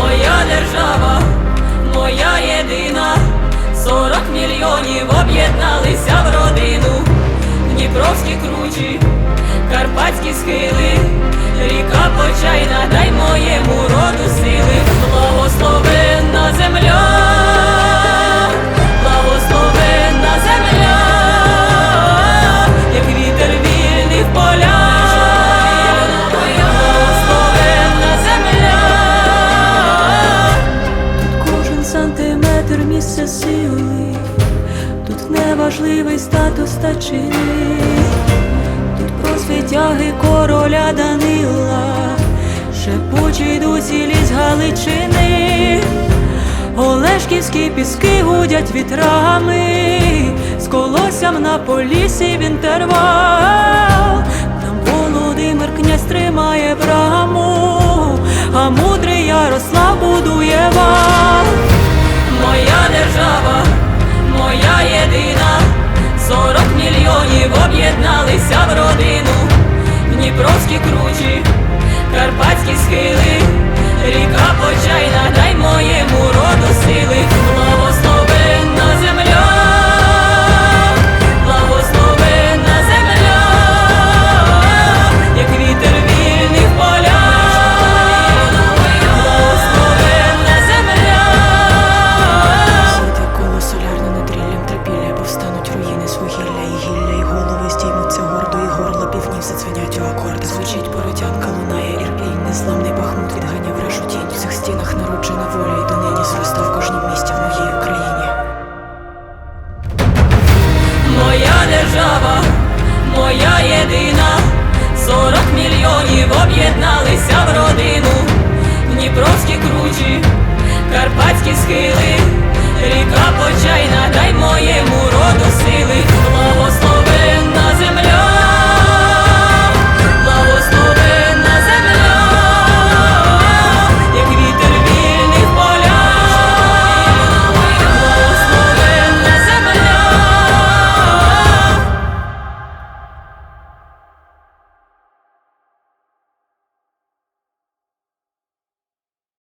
Моя держава, моя єдина, сорок мільйонів об'єдналися в родину, Дніпровські кручі, карпатські схили, ріка почайна, дай моєму роду сантиметр місце сили, тут неважливий статус та чини, тут про світяги короля Данила, шепочий досі ліс Галичини, Олешківські піски гудять вітрами, з колоссям на полісі в інтервал. Там Володимир князь тримає браму, а мудрий Ярослав будує вал. Дніпровські кручі, карпатські схили, ріка почайна, Жестянка лунає ірпінь, незламний бахмут відганяв вражу тінь. В цих стінах народжена воля і донині зросте в кожному місті в моїй Україні. Моя держава, моя єдина, 40 мільйонів об'єдналися в родину, Дніпровські кручі, карпатські схили, ріка почайна.